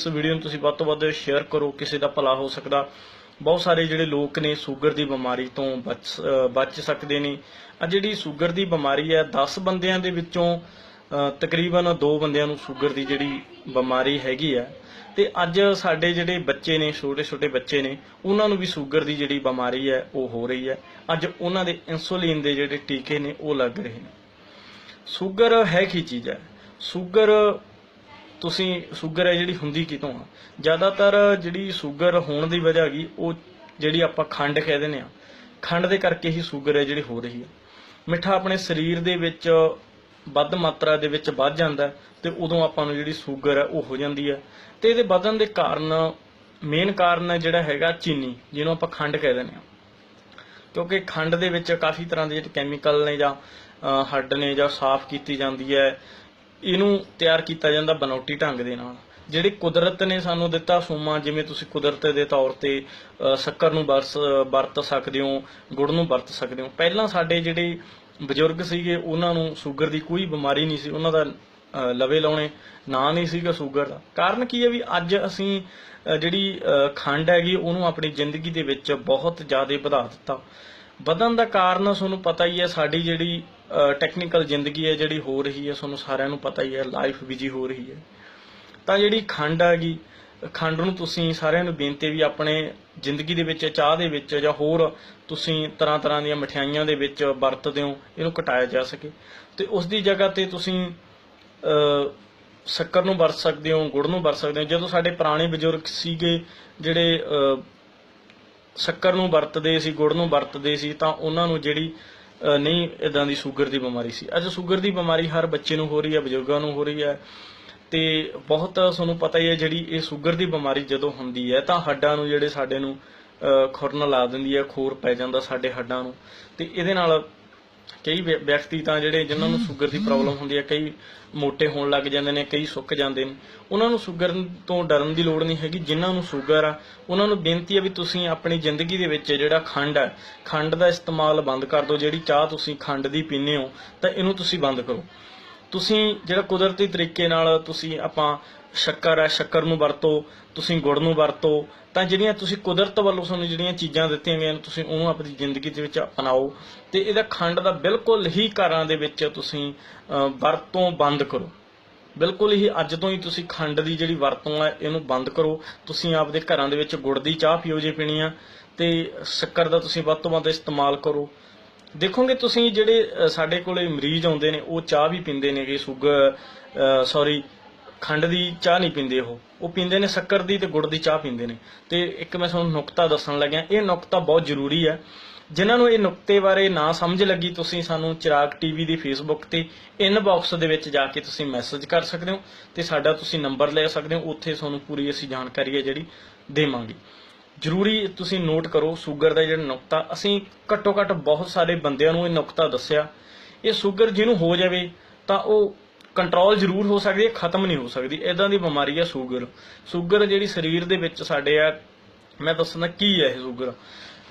ਇਸ ਵੀਡੀਓ ਨੂੰ ਤੁਸੀਂ ਵੱਧ ਤੋਂ ਵੱਧ ਸ਼ੇਅਰ ਕਰੋ, ਕਿਸੇ ਦਾ ਭਲਾ ਹੋ ਸਕਦਾ। ਬਹੁਤ ਸਾਰੇ ਜਿਹੜੇ ਲੋਕ ਨੇ ਸ਼ੂਗਰ ਦੀ ਬਿਮਾਰੀ ਤੋਂ ਬਚ ਬਚ ਸਕਦੇ ਨੇ। ਆ ਜਿਹੜੀ ਸ਼ੂਗਰ ਦੀ ਬਿਮਾਰੀ ਹੈ 10 ਬੰਦਿਆਂ ਦੇ ਵਿੱਚੋਂ ਤਕਰੀਬਨ 2 ਬੰਦਿਆਂ ਨੂੰ ਸ਼ੂਗਰ ਦੀ ਜਿਹੜੀ ਬਿਮਾਰੀ ਹੈਗੀ ਹੈ। ਤੇ ਅੱਜ ਸਾਡੇ ਜਿਹੜੇ ਬੱਚੇ ਨੇ ਛੋਟੇ ਛੋਟੇ ਬੱਚੇ ਨੇ, ਉਹਨਾਂ ਨੂੰ ਵੀ ਸ਼ੂਗਰ ਦੀ ਜਿਹੜੀ ਬਿਮਾਰੀ ਹੈ, ਉਹ ਹੋ ਰਹੀ ਹੈ। ਅੱਜ ਉਹਨਾਂ ਦੇ ਇਨਸੂਲਿਨ ਦੇ ਜਿਹੜੇ ਟੀਕੇ ਨੇ, ਉਹ ਲੱਗ ਰਹੇ ਨੇ। ਸ਼ੂਗਰ ਹੈ ਕੀ ਚੀਜ਼ ਹੈ? ਸ਼ੂਗਰ ਤੁਸੀਂ ਸ਼ੂਗਰ ਹੈ ਜਿਹੜੀ ਹੁੰਦੀ ਕਿਤੋਂ ਆ? ਜ਼ਿਆਦਾਤਰ ਜਿਹੜੀ ਸ਼ੂਗਰ ਹੋਣ ਦੀ ਵਜ੍ਹਾ ਹੈਗੀ, ਉਹ ਜਿਹੜੀ ਆਪਾਂ ਖੰਡ ਕਹਿ ਦਿੰਦੇ ਆ। ਖੰਡ ਦੇ ਕਰਕੇ ਹੀ ਸ਼ੂਗਰ ਹੈ ਜਿਹੜੀ ਹੋ ਰਹੀ ਹੈ ਮਿੱਠਾ ਆਪਣੇ ਸਰੀਰ ਦੇ ਵਿੱਚ ਵੱਧ ਮਾਤਰਾ ਦੇ ਵਿੱਚ ਵੱਧ ਜਾਂਦਾ ਤੇ ਉਦੋਂ ਆਪਾਂ ਨੂੰ ਜਿਹੜੀ ਸ਼ੂਗਰ ਹੈ ਉਹ ਹੋ ਜਾਂਦੀ ਹੈ ਤੇ ਇਹਦੇ ਵਧਣ ਦੇ ਕਾਰਨ ਮੇਨ ਕਾਰਨ ਜਿਹੜਾ ਹੈਗਾ ਚੀਨੀ, ਜਿਹਨੂੰ ਆਪਾਂ ਖੰਡ ਕਹਿ ਦਿੰਦੇ ਆ। ਕਿਉਂਕਿ ਖੰਡ ਦੇ ਵਿੱਚ ਕਾਫੀ ਤਰ੍ਹਾਂ ਦੇ ਜਿਹੜੇ ਕੈਮੀਕਲ ਨੇ ਜਾਂ ਹੱਡ ਨੇ ਜਾਂ ਸਾਫ਼ ਕੀਤੀ ਜਾਂਦੀ ਹੈ ਇਹਨੂੰ ਤਿਆਰ ਕੀਤਾ ਜਾਂਦਾ ਬਨੌਟੀ ਢੰਗ ਦੇ ਨਾਲ। ਜਿਹੜੇ ਕੁਦਰਤ ਨੇ ਸਾਨੂੰ ਦਿੱਤਾ ਸੋਮਾ, ਜਿਵੇਂ ਤੁਸੀਂ ਕੁਦਰਤ ਦੇ ਤੌਰ ਤੇ ਸ਼ੱਕਰ ਨੂੰ ਵਰਸ, ਵਰਤ ਸਕਦੇ ਹੋ, ਗੁੜ ਨੂੰ ਵਰਤ ਸਕਦੇ ਹੋ। ਪਹਿਲਾਂ ਸਾਡੇ ਜਿਹੜੇ ਬਜ਼ੁਰਗ ਸੀਗੇ, ਉਹਨਾਂ ਨੂੰ ਸ਼ੂਗਰ ਦੀ ਕੋਈ ਬਿਮਾਰੀ ਨਹੀਂ ਸੀ, ਉਹਨਾਂ ਦਾ ਲਵੇ ਲਾਉਣੇ ਨਾਂ ਨਹੀਂ ਸੀਗਾ ਸ਼ੂਗਰ ਦਾ। ਕਾਰਨ ਕੀ ਹੈ ਵੀ ਅੱਜ ਅਸੀਂ ਜਿਹੜੀ ਖੰਡ ਹੈਗੀ, ਉਹਨੂੰ ਆਪਣੀ ਜ਼ਿੰਦਗੀ ਦੇ ਵਿੱਚ ਬਹੁਤ ਜ਼ਿਆਦਾ ਵਧਾ ਦਿੱਤਾ। ਵਧਣ ਦਾ ਕਾਰਨ ਤੁਹਾਨੂੰ ਪਤਾ ਹੀ ਹੈ, ਸਾਡੀ ਜਿਹੜੀ ਟੈਕਨੀਕਲ ਜ਼ਿੰਦਗੀ ਹੈ, ਜਿਹੜੀ ਹੋ ਰਹੀ ਹੈ, ਤੁਹਾਨੂੰ ਸਾਰਿਆਂ ਨੂੰ ਪਤਾ ਹੀ ਹੈ ਲਾਈਫ ਬਿਜ਼ੀ ਹੋ ਰਹੀ ਹੈ। ਤਾਂ ਜਿਹੜੀ ਖੰਡ ਹੈਗੀ ਖੰਡ ਨੂੰ ਤੁਸੀਂ ਸਾਰਿਆਂ ਨੂੰ ਬੇਨਤੀ ਵੀ ਆਪਣੇ ਜ਼ਿੰਦਗੀ ਦੇ ਵਿੱਚ, ਚਾਹ ਦੇ ਵਿੱਚ ਜਾਂ ਹੋਰ ਤੁਸੀਂ ਤਰ੍ਹਾਂ ਤਰ੍ਹਾਂ ਦੀਆਂ ਮਠਿਆਈਆਂ ਦੇ ਵਿੱਚ ਵਰਤਦੇ ਹੋ ਇਹਨੂੰ ਘਟਾਇਆ ਜਾ ਸਕੇ। ਤੇ ਉਸ ਦੀ ਜਗ੍ਹਾ ਤੇ ਤੁਸੀਂ ਸ਼ੱਕਰ ਨੂੰ ਵਰਤ ਸਕਦੇ ਹੋ, ਗੁੜ ਨੂੰ ਵਰਤ ਸਕਦੇ ਹੋ। ਜਦੋਂ ਸਾਡੇ ਪੁਰਾਣੇ ਬਜ਼ੁਰਗ ਸੀਗੇ, ਜਿਹੜੇ ਸ਼ੱਕਰ ਨੂੰ ਵਰਤਦੇ ਸੀ ਗੁੜ ਨੂੰ ਵਰਤਦੇ ਸੀ ਤਾਂ ਉਹਨਾਂ ਨੂੰ ਜਿਹੜੀ ਨਹੀਂ ਇਦਾਂ ਦੀ ਸ਼ੂਗਰ ਦੀ ਬਿਮਾਰੀ ਸੀ। ਅੱਜ ਸ਼ੂਗਰ ਦੀ ਬਿਮਾਰੀ ਹਰ ਬੱਚੇ ਨੂੰ ਹੋ ਰਹੀ ਹੈ ਬਜ਼ੁਰਗਾਂ ਨੂੰ ਹੋ ਰਹੀ ਹੈ। ਤੇ ਬਹੁਤ ਤੁਹਾਨੂੰ ਪਤਾ ਹੀ ਹੈ ਜਿਹੜੀ ਇਹ ਸ਼ੂਗਰ ਦੀ ਬਿਮਾਰੀ ਜਦੋਂ ਹੁੰਦੀ ਹੈ ਤਾਂ ਹੱਡਾਂ ਨੂੰ ਜਿਹੜੇ ਸਾਡੇ ਨੂੰ ਅ, ਖੁਰਨ ਲਾ ਦਿੰਦੀ ਹੈ ਖੋਰ ਪੈ ਜਾਂਦਾ ਸਾਡੇ ਹੱਡਾਂ ਨੂੰ। ਤੇ ਇਹਦੇ ਨਾਲ ਕਈ ਵਿਅਕਤੀ ਤਾਂ ਜਿਹੜੇ ਜਿਨ੍ਹਾਂ ਨੂੰ ਸ਼ੂਗਰ ਦੀ ਪ੍ਰੋਬਲਮ ਹੁੰਦੀ ਹੈ, ਕਈ ਮੋਟੇ ਹੋਣ ਲੱਗ ਜਾਂਦੇ ਨੇ, ਕਈ ਸੁੱਕ ਜਾਂਦੇ ਨੇ। ਉਹਨਾਂ ਨੂੰ ਸ਼ੂਗਰ ਤੋਂ ਡਰਨ ਦੀ ਲੋੜ ਨਹੀਂ ਹੈਗੀ, ਜਿਨ੍ਹਾਂ ਨੂੰ ਸ਼ੂਗਰ ਆ, ਉਹਨਾਂ ਨੂੰ ਬੇਨਤੀ ਹੈ ਵੀ ਤੁਸੀਂ ਆਪਣੀ ਜ਼ਿੰਦਗੀ ਦੇ ਵਿੱਚ ਜਿਹੜਾ ਖੰਡ ਹੈ ਖੰਡ ਦਾ ਇਸਤੇਮਾਲ ਬੰਦ ਕਰ ਦਿਓ। ਜਿਹੜੀ ਚਾਹ ਤੁਸੀਂ ਖੰਡ ਦੀ ਪੀਂਦੇ ਹੋ, ਤਾਂ ਇਹਨੂੰ ਤੁਸੀਂ ਬੰਦ ਕਰੋ। ਤੁਸੀਂ ਜਿਹੜਾ ਕੁਦਰਤੀ ਤਰੀਕੇ ਨਾਲ ਤੁਸੀਂ ਆਪਾਂ ਸ਼ੱਕਰ ਹੈ, ਸ਼ੱਕਰ ਨੂੰ ਵਰਤੋ, ਤੁਸੀਂ ਗੁੜ ਨੂੰ ਵਰਤੋ, ਤਾਂ ਜਿਹੜੀਆਂ ਤੁਸੀਂ ਕੁਦਰਤ ਵੱਲੋਂ ਤੁਹਾਨੂੰ ਜਿਹੜੀਆਂ ਚੀਜ਼ਾਂ ਦਿੱਤੀਆਂ ਗਈਆਂ ਨੇ, ਤੁਸੀਂ ਉਹਨੂੰ ਆਪਣੀ ਜ਼ਿੰਦਗੀ ਦੇ ਵਿੱਚ ਅਪਣਾਓ। ਤੇ ਇਹਦਾ ਖੰਡ ਦਾ ਬਿਲਕੁਲ ਹੀ ਘਰਾਂ ਦੇ ਵਿੱਚ ਤੁਸੀਂ ਵਰਤੋਂ ਬੰਦ ਕਰੋ। ਬਿਲਕੁਲ ਹੀ ਅੱਜ ਤੋਂ ਹੀ ਤੁਸੀਂ ਖੰਡ ਦੀ ਜਿਹੜੀ ਵਰਤੋਂ ਹੈ, ਇਹਨੂੰ ਬੰਦ ਕਰੋ। ਤੁਸੀਂ ਆਪਦੇ ਘਰਾਂ ਦੇ ਵਿੱਚ ਗੁੜ ਦੀ ਚਾਹ ਪੀਓ ਜੇ ਪੀਣੀ ਆ, ਤੇ ਸ਼ੱਕਰ ਦਾ ਤੁਸੀਂ ਵੱਧ ਤੋਂ ਵੱਧ ਇਸਤੇਮਾਲ ਕਰੋ। ਦੇਖੋਗੇ ਤੁਸੀਂ ਜਿਹੜੇ ਸਾਡੇ ਕੋਲੇ ਮਰੀਜ਼ ਆਉਂਦੇ ਨੇ, ਉਹ ਚਾਹ ਵੀ ਪੀਂਦੇ ਨੇ ਕਿ ਸ਼ੂਗਰ ਸੌਰੀ ਖੰਡ ਦੀ ਚਾਹ ਨਹੀਂ ਪੀਂਦੇ ਉਹ। ਉਹ ਪੀਂਦੇ ਨੇ ਸ਼ੱਕਰ ਦੀ ਤੇ ਗੁੜ ਦੀ ਚਾਹ ਪੀਂਦੇ ਨੇ। ਤੇ ਇੱਕ ਮੈਂ ਤੁਹਾਨੂੰ ਨੁਕਤਾ ਦੱਸਣ ਲੱਗਿਆ, ਇਹ ਨੁਕਤਾ ਬਹੁਤ ਜ਼ਰੂਰੀ ਹੈ। ਜਿਨ੍ਹਾਂ ਨੂੰ ਇਹ ਨੁਕਤੇ ਬਾਰੇ ਨਾ ਸਮਝ ਲੱਗੀ, ਤੁਸੀਂ ਸਾਨੂੰ ਚਿਰਾਗ ਟੀਵੀ ਦੀ ਫੇਸਬੁੱਕ ਤੇ ਇਨਬਾਕਸ ਦੇ ਵਿੱਚ ਜਾ ਕੇ ਤੁਸੀਂ ਮੈਸੇਜ ਕਰ ਸਕਦੇ ਹੋ ਤੇ ਸਾਡਾ ਤੁਸੀਂ ਨੰਬਰ ਲੈ ਸਕਦੇ ਹੋ। ਉੱਥੇ ਤੁਹਾਨੂੰ ਪੂਰੀ ਅਸੀਂ ਜਾਣਕਾਰੀ ਹੈ ਜਿਹੜੀ ਦੇਵਾਂਗੇ। ਜ਼ਰੂਰੀ ਤੁਸੀਂ ਨੋਟ ਕਰੋ ਸ਼ੂਗਰ ਦਾ ਜਿਹੜਾ ਨੁਕਤਾ, ਅਸੀਂ ਘੱਟੋ ਘੱਟ ਬਹੁਤ ਸਾਰੇ ਬੰਦਿਆਂ ਨੂੰ ਇਹ ਨੁਕਤਾ ਦੱਸਿਆ। ਇਹ ਸ਼ੂਗਰ ਜਿਹਨੂੰ ਹੋ ਜਾਵੇ, ਤਾਂ ਉਹ ਕੰਟਰੋਲ ਜ਼ਰੂਰ ਹੋ ਸਕਦੀ ਹੈ, ਖਤਮ ਨਹੀਂ ਹੋ ਸਕਦੀ। ਇਦਾਂ ਦੀ ਬਿਮਾਰੀ ਹੈ ਸ਼ੂਗਰ ਸ਼ੂਗਰ ਜਿਹੜੀ ਸਰੀਰ ਦੇ ਵਿੱਚ ਸਾਡੇ ਆ, ਮੈਂ ਦੱਸਣਾ ਕੀ ਹੈ ਇਹ ਸ਼ੂਗਰ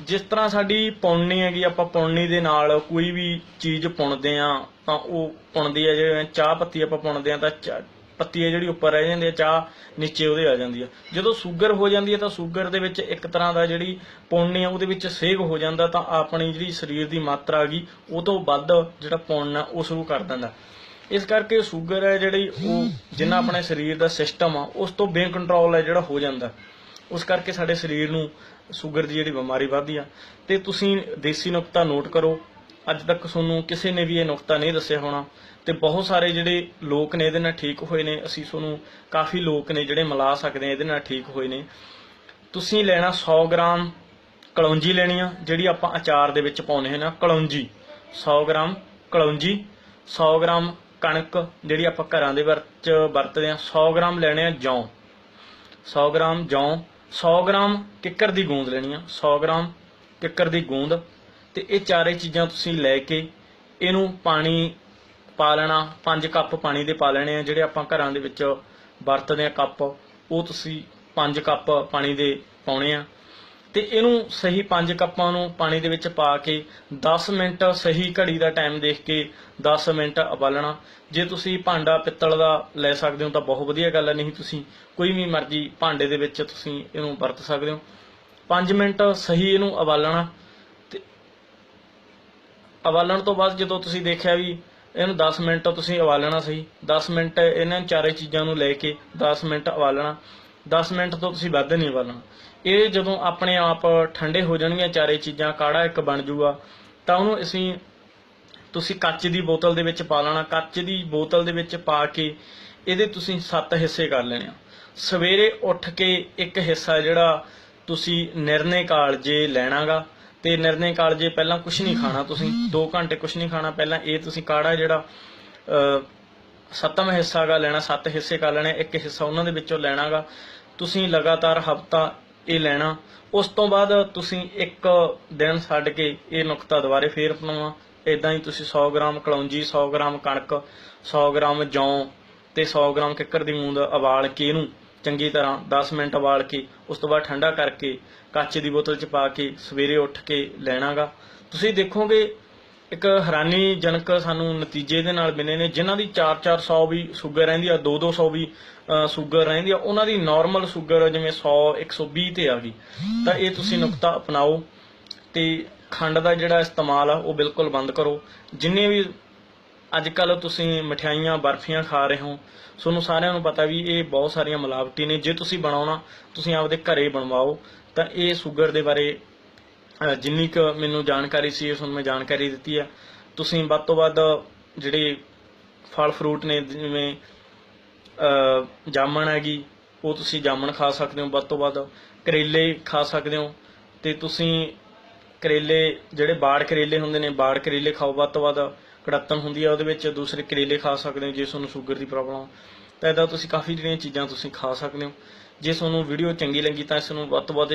ਜਿਸ ਤਰ੍ਹਾਂ ਸਾਡੀ ਪੁਣਨੀ ਹੈਗੀ, ਆਪਾਂ ਪੁਣਨੀ ਦੇ ਨਾਲ ਕੋਈ ਵੀ ਚੀਜ਼ ਪੁਣਦੇ ਆ ਤਾਂ ਉਹ ਪੁਣਦੀ ਹੈ, ਜਿਵੇਂ ਚਾਹ ਪੱਤੀ ਆਪਾਂ ਪੁਣਦੇ ਆ ਤਾਂ ਚਾਹ- ਪੱਤੀ ਹੈ ਜਿਹੜੀ ਉੱਪਰ ਰਹਿ ਜਾਂਦੀ ਹੈ, ਚਾਹ ਨੀਚੇ ਉਹਦੇ ਆ ਜਾਂਦੀ ਹੈ। ਜਦੋਂ ਸ਼ੂਗਰ ਹੋ ਜਾਂਦੀ ਹੈ, ਤਾਂ ਸ਼ੂਗਰ ਦੇ ਵਿੱਚ ਇੱਕ ਤਰ੍ਹਾਂ ਦਾ ਜਿਹੜੀ ਪੁਣਨੀ ਆ ਉਹਦੇ ਵਿੱਚ ਸੇਗ ਹੋ ਜਾਂਦਾ, ਤਾਂ ਆਪਣੀ ਜਿਹੜੀ ਸਰੀਰ ਦੀ ਮਾਤਰਾ ਹੈਗੀ, ਉਹ ਤੋਂ ਵੱਧ ਜਿਹੜਾ ਪੁਣਨਾ ਉਹ ਸ਼ੁਰੂ ਕਰ ਦਿੰਦਾ। ਇਸ ਕਰਕੇ ਸ਼ੂਗਰ ਹੈ ਜਿਹੜੀ, ਉਹ ਜਿੰਨਾ ਆਪਣੇ ਸਰੀਰ ਦਾ ਸਿਸਟਮ ਆ, ਉਸ ਤੋਂ ਬੇਕੰਟਰੋਲ ਹੈ ਜਿਹੜਾ ਹੋ ਜਾਂਦਾ। ਉਸ ਕਰਕੇ ਸਾਡੇ ਸਰੀਰ ਨੂੰ ਸ਼ੂਗਰ ਦੀ ਜਿਹੜੀ ਬਿਮਾਰੀ ਵੱਧਦੀ ਆ। ਤੇ ਤੁਸੀਂ ਦੇਸੀ ਨੁਕਤਾ ਨੋਟ ਕਰੋ। ਅੱਜ ਤੱਕ ਤੁਹਾਨੂੰ ਕਿਸੇ ਨੇ ਵੀ ਇਹ ਨੁਕਤਾ ਨਹੀਂ ਦੱਸਿਆ ਹੋਣਾ। ਤੇ ਬਹੁਤ ਸਾਰੇ ਜਿਹੜੇ ਲੋਕ ਨੇ ਇਹਦੇ ਨਾਲ ਠੀਕ ਹੋਏ ਨੇ। ਅਸੀਂ ਤੁਹਾਨੂੰ ਕਾਫੀ ਲੋਕ ਨੇ ਜਿਹੜੇ ਮਿਲਾ ਸਕਦੇ ਆ, ਇਹਦੇ ਨਾਲ ਠੀਕ ਹੋਏ ਨੇ। ਤੁਸੀਂ ਲੈਣਾ 100 ਗ੍ਰਾਮ ਕਲੌਂਜੀ ਲੈਣੀ ਆ, ਜਿਹੜੀ ਆਪਾਂ ਅਚਾਰ ਦੇ ਵਿੱਚ ਪਾਉਨੇ ਹਾਂ ਨਾ, ਕਲੌਂਜੀ। 100 ਗ੍ਰਾਮ ਕਲੌਂਜੀ 100 ਗ੍ਰਾਮ ਕਣਕ, ਜਿਹੜੀ ਆਪਾਂ ਘਰਾਂ ਦੇ ਵਿੱਚ ਵਰਤਦੇ ਆ 100 ਗ੍ਰਾਮ ਲੈਣੇ ਆ ਜੌਂ। 100 ਗ੍ਰਾਮ ਜੌਂ। 100 ਗ੍ਰਾਮ ਕਿੱਕਰ ਦੀ ਗੂੰਦ ਲੈਣੀ ਆ। 100 ਗ੍ਰਾਮ ਕਿੱਕਰ ਦੀ ਗੂੰਦ। ਤੇ ਇਹ ਚਾਰੇ ਚੀਜ਼ਾਂ ਤੁਸੀਂ ਲੈ ਕੇ ਇਹਨੂੰ ਪਾਣੀ ਪਾ ਲੈਣਾ, ਪੰਜ ਕੱਪ ਪਾਣੀ ਦੇ ਪਾ ਲੈਣੇ ਆ, ਜਿਹੜੇ ਆਪਾਂ ਘਰਾਂ ਦੇ ਵਿੱਚ ਵਰਤਦੇ ਆ ਕੱਪ, ਉਹ ਤੁਸੀਂ ਪੰਜ ਕੱਪ ਪਾਣੀ ਦੇ ਪਾਉਣੇ ਆ। ਤੇ ਇਹਨੂੰ ਸਹੀ 5 ਕੱਪਾਂ ਨੂੰ ਪਾਣੀ ਦੇ ਵਿੱਚ ਪਾ ਕੇ 10 ਮਿੰਟ ਸਹੀ ਘੜੀ ਦਾ ਟਾਈਮ ਦੇਖ ਕੇ 10 ਮਿੰਟ ਉਬਾਲਣਾ। ਜੇ ਤੁਸੀਂ ਭਾਂਡਾ ਪਿੱਤਲ ਦਾ ਲੈ ਸਕਦੇ ਹੋ ਤਾਂ ਬਹੁਤ ਵਧੀਆ ਗੱਲ ਹੈ, ਨਹੀਂ ਤੁਸੀਂ ਕੋਈ ਵੀ ਮਰਜ਼ੀ ਭਾਂਡੇ ਦੇ ਵਿੱਚ ਤੁਸੀਂ ਇਹਨੂੰ ਵਰਤ ਸਕਦੇ ਹੋ। 5 ਮਿੰਟ ਸਹੀ ਇਹਨੂੰ ਉਬਾਲਣਾ ਤੇ ਉਬਾਲਣ ਤੋਂ ਬਾਅਦ ਜਦੋਂ ਤੁਸੀਂ ਦੇਖਿਆ ਵੀ ਇਹਨੂੰ 10 ਮਿੰਟ ਤੁਸੀਂ ਉਬਾਲਣਾ ਸਹੀ। 10 ਮਿੰਟ ਇਹਨਾਂ ਚਾਰੇ ਚੀਜ਼ਾਂ ਨੂੰ ਲੈ ਕੇ 10 ਮਿੰਟ ਉਬਾਲਣਾ 10 ਮਿੰਟ ਤੋਂ ਤੁਸੀਂ ਵੱਧ ਨਹੀਂ ਉਬਾਲਣਾ। ਇਹ ਜਦੋਂ ਆਪਣੇ ਆਪ ਠੰਡੇ ਹੋ ਜਾਣਗੀਆਂ ਚਾਰੇ ਚੀਜ਼ਾਂ, ਕਾੜਾ ਇੱਕ ਬਣ ਜਾਊਗਾ। ਤਾਂ ਉਹਨੂੰ ਅਸੀਂ, ਤੁਸੀਂ ਕੱਚ ਦੀ ਬੋਤਲ ਦੇ ਵਿੱਚ ਪਾ ਲੈਣਾ। ਕੱਚ ਦੀ ਬੋਤਲ ਦੇ ਵਿੱਚ ਪਾ ਕੇ ਇਹਦੇ ਤੁਸੀਂ 7 ਹਿੱਸੇ ਕਰ ਲੈਣੇ ਆ। ਸਵੇਰੇ ਉੱਠ ਕੇ ਇੱਕ ਹਿੱਸਾ ਜਿਹੜਾ ਤੁਸੀਂ ਨਿਰਣੇ ਕਾਲਜੇ ਲੈਣਾਗਾ। ਤੇ ਨਿਰਣੇ ਕਾਲਜੇ ਪਹਿਲਾਂ ਕੁਝ ਨਹੀਂ ਖਾਣਾ ਤੁਸੀਂ 2 ਘੰਟੇ ਕੁਝ ਨਹੀਂ ਖਾਣਾ ਪਹਿਲਾਂ ਇਹ ਤੁਸੀਂ ਕਾੜਾ ਜਿਹੜਾ ਅ, ਸੱਤਵਾਂ ਹਿੱਸਾ ਗਾ ਲੈਣਾ ਸੱਤ ਹਿੱਸੇ ਕਰ ਲੈਣੇ ਇੱਕ ਹਿੱਸਾ ਉਹਨਾਂ ਦੇ ਵਿੱਚੋਂ ਲੈਣਾਗਾ ਤੁਸੀਂ ਲਗਾਤਾਰ ਹਫਤਾ ਇਹ ਲੈਣਾ ਉਸ ਤੋਂ ਬਾਅਦ ਤੁਸੀਂ ਇੱਕ ਦਿਨ ਛੱਡ ਕੇ ਇਹ ਨੁਕਤਾ ਦੁਬਾਰੇ ਫੇਰ ਅਪਣਾਉਣਾ ਇਦਾਂ ਹੀ ਤੁਸੀਂ 100 ਗ੍ਰਾਮ ਕਲੌਂਜੀ 100 ਗ੍ਰਾਮ ਕਣਕ 100 ਗ੍ਰਾਮ ਜੌਂ ਤੇ 100 ਗ੍ਰਾਮ ਕਿੱਕਰ ਦੀ ਮੂੰਦ ਉਬਾਲ ਕੇ ਇਹਨੂੰ ਚੰਗੀ ਤਰ੍ਹਾਂ 10 ਮਿੰਟ ਉਬਾਲ ਕੇ, ਉਸ ਤੋਂ ਬਾਅਦ ਠੰਡਾ ਕਰਕੇ, ਕੱਚ ਦੀ ਬੋਤਲ 'ਚ ਪਾ ਕੇ, ਸਵੇਰੇ ਉੱਠ ਕੇ ਲੈਣਾਗਾ। ਤੁਸੀਂ ਦੇਖੋਗੇ, ਇੱਕ ਹੈਰਾਨੀਜਨਕ ਸਾਨੂੰ ਨਤੀਜੇ ਦੇ ਨਾਲ ਮਿਲੇ ਨੇ, ਜਿਨ੍ਹਾਂ ਦੀ 4-400 ਵੀ ਸ਼ੂਗਰ ਰਹਿੰਦੀ ਆ 2-200 ਵੀ ਸ਼ੂਗਰ ਰਹਿੰਦੀ ਆ, ਉਹਨਾਂ ਦੀ ਨਾਰਮਲ ਸ਼ੂਗਰ ਜਿਵੇਂ 100 120 ਤੇ ਆ ਗਈ। ਤਾਂ ਇਹ ਤੁਸੀਂ ਨੁਕਤਾ ਅਪਣਾਓ ਤੇ ਖੰਡ ਦਾ ਜਿਹੜਾ ਇਸਤੇਮਾਲ ਆ, ਉਹ ਬਿਲਕੁਲ ਬੰਦ ਕਰੋ। ਜਿੰਨੇ ਵੀ ਅੱਜ ਕੱਲ ਤੁਸੀਂ ਮਠਿਆਈਆਂ, ਬਰਫੀਆਂ ਖਾ ਰਹੇ ਹੋ। ਤੁਹਾਨੂੰ ਸਾਰਿਆਂ ਨੂੰ ਪਤਾ ਵੀ ਇਹ ਬਹੁਤ ਸਾਰੀਆਂ ਮਿਲਾਵਟੀ ਨੇ। ਜੇ ਤੁਸੀਂ ਬਣਾਉਣਾ, ਤੁਸੀਂ ਆਪਦੇ ਘਰੇ ਬਣਵਾਓ, ਤਾਂ ਇਹ ਸ਼ੂਗਰ ਦੇ ਬਾਰੇ ਜਿੰਨੀ ਕੁ ਮੈਨੂੰ ਜਾਣਕਾਰੀ ਸੀ ਉਸ ਨੂੰ ਮੈਂ ਜਾਣਕਾਰੀ ਦਿੱਤੀ ਆ। ਤੁਸੀਂ ਵੱਧ ਤੋਂ ਵੱਧ ਜਿਹੜੇ ਫਲ ਫਰੂਟ ਨੇ, ਜਿਵੇਂ ਜਾਮਣ ਹੈਗੀ, ਉਹ ਤੁਸੀਂ ਜਾਮਣ ਖਾ ਸਕਦੇ ਹੋ ਵੱਧ ਤੋਂ ਵੱਧ। ਕਰੇਲੇ ਖਾ ਸਕਦੇ ਹੋ। ਤੇ ਤੁਸੀਂ ਕਰੇਲੇ, ਜਿਹੜੇ ਬਾੜ ਕਰੇਲੇ ਹੁੰਦੇ ਨੇ, ਬਾੜ ਕਰੇਲੇ ਖਾਓ ਵੱਧ ਤੋਂ ਵੱਧ। ਕੜੱਤਨ ਹੁੰਦੀ ਆ, ਉਹਦੇ ਵਿੱਚ ਦੂਸਰੇ ਕਰੇਲੇ ਖਾ ਸਕਦੇ ਹੋ ਜੇ ਤੁਹਾਨੂੰ ਸ਼ੂਗਰ ਦੀ ਪ੍ਰੋਬਲਮ ਤਾਂ ਇਦਾਂ ਤੁਸੀਂ ਕਾਫੀ ਜਿਹੜੀਆਂ ਚੀਜ਼ਾਂ ਤੁਸੀਂ ਖਾ ਸਕਦੇ ਹੋ। ਜੇ ਤੁਹਾਨੂੰ ਵੀਡੀਓ ਚੰਗੀ ਲੱਗੀ ਤਾਂ ਇਸ ਨੂੰ ਵੱਧ ਤੋਂ ਵੱਧ